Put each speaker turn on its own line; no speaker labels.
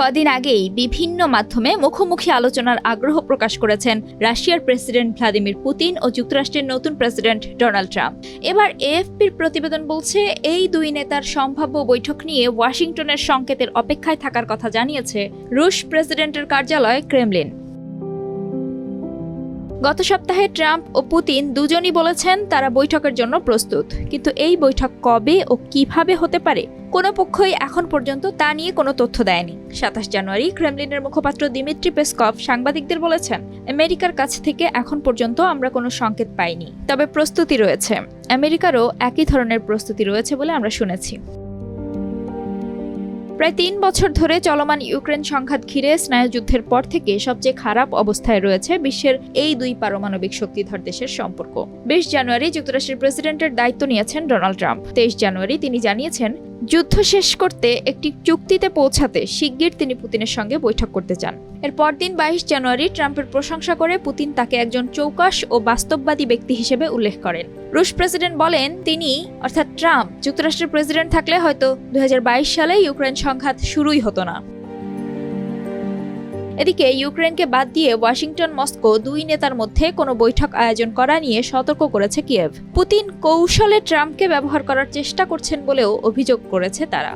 কদিন আগেই বিভিন্ন মাধ্যমে মুখোমুখি আলোচনার আগ্রহ প্রকাশ করেছেন রাশিয়ার প্রেসিডেন্ট ভ্লাদিমির পুতিন ও যুক্তরাষ্ট্রের নতুন প্রেসিডেন্ট ডোনাল্ড ট্রাম্প। এবার এএফপির প্রতিবেদন বলছে, এই দুই নেতার সম্ভাব্য বৈঠক নিয়ে ওয়াশিংটনের সংকেতের অপেক্ষায় থাকার কথা জানিয়েছে রুশ প্রেসিডেন্টের কার্যালয় ক্রেমলিন। গত সপ্তাহে ট্রাম্প ও পুতিন দুজনই বলেছেন তারা বৈঠকের জন্য প্রস্তুত। কিন্তু এই বৈঠক কবে ও কীভাবে হতে পারে, কোনো পক্ষই এখন পর্যন্ত তা নিয়ে কোনো তথ্য দেয়নি। সাতাশ জানুয়ারি ক্রেমলিনের মুখপাত্র দিমিত্রি পেসকভ সাংবাদিকদের বলেছেন, আমেরিকার কাছ থেকে এখন পর্যন্ত আমরা কোনো সংকেত পাইনি। তবে প্রস্তুতি রয়েছে। আমেরিকারও একই ধরনের প্রস্তুতি রয়েছে বলে আমরা শুনেছি। প্রায় তিন বছর ধরে চলমান ইউক্রেন সংঘাত ঘিরে স্নায়ুযুদ্ধের পর থেকে সবচেয়ে খারাপ অবস্থায় রয়েছে বিশ্বের এই দুই পারমাণবিক শক্তিধর দেশের সম্পর্ক। বিশ জানুয়ারি যুক্তরাষ্ট্রের প্রেসিডেন্টের দায়িত্ব নিয়েছেন ডোনাল্ড ট্রাম্প। তেইশ জানুয়ারি তিনি জানিয়েছেন যুদ্ধ শেষ করতে একটি চুক্তিতে পৌঁছাতে শিগগির তিনি পুতিনের সঙ্গে বৈঠক করতে চান। এর পরদিন বাইশ জানুয়ারি ট্রাম্পের প্রশংসা করে পুতিন তাকে একজন চৌকাস ও বাস্তববাদী ব্যক্তি হিসেবে উল্লেখ করেন। রুশ প্রেসিডেন্ট বলেন, তিনি, অর্থাৎ ট্রাম্প, যুক্তরাষ্ট্রের প্রেসিডেন্ট থাকলে হয়তো দু হাজার বাইশ সালে ইউক্রেন সংঘাত শুরুই হতো না। এদিকে ইউক্রেনকে বাদ দিয়ে ওয়াশিংটন, মস্কো দুই নেতার মধ্যে কোনো বৈঠক আয়োজন করা নিয়ে সতর্ক করেছে কিয়েভ। পুতিন কৌশলে ট্রাম্পকে ব্যবহার করার চেষ্টা করছেন বলেও অভিযোগ করেছে তারা।